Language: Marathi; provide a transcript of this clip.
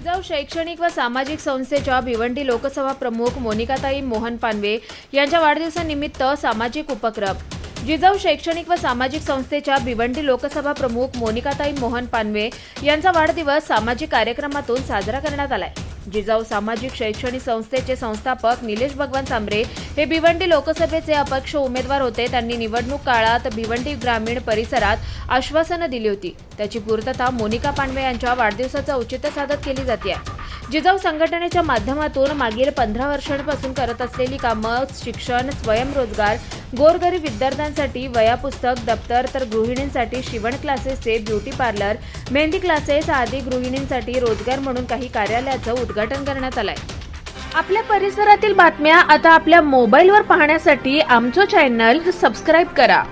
जिजाऊ शैक्षणिक व सामाजिक संस्थेच्या भिवंडी लोकसभा प्रमुख मोनिकाताई मोहन पानवे यांच्या वाढदिवसानिमित्त सामाजिक उपक्रम. जिजाऊ शैक्षणिक व सामाजिक संस्थेच्या भिवंडी लोकसभा प्रमुख मोनिकाताई मोहन पानवे यांचा वाढदिवस सामाजिक कार्यक्रमातून साजरा करण्यात आलाय. जिजाऊ सामाजिक शैक्षणिक संस्थेचे संस्थापक निलेश भगवान सांबरे हे भिवंडी लोकसभेचे अपक्ष उमेदवार होते. त्यांनी निवडणूक काळात भिवंडी ग्रामीण परिसरात आश्वासनं दिली होती. त्याची पूर्तता मोनिका पांडवे यांच्या वाढदिवसाचं औचित्य साधत केली जाते जिजाऊ संघटनेच्या माध्यमातून मागील पंधरा वर्षांपासून करत असलेली कामं शिक्षण स्वयंरोजगार गोरगरीब विद्यार्थ्यांसाठी वया पुस्तक दप्तर तर गृहिणींसाठी शिवण क्लासेसचे ब्युटी पार्लर मेहंदी क्लासेस आदी गृहिणींसाठी रोजगार म्हणून काही कार्यालयाचं उद्घाटन करण्यात आलंय. आपल्या परिसरातील बातम्या आता आपल्या मोबाईलवर पाहण्यासाठी आमचं चॅनल सबस्क्राईब करा.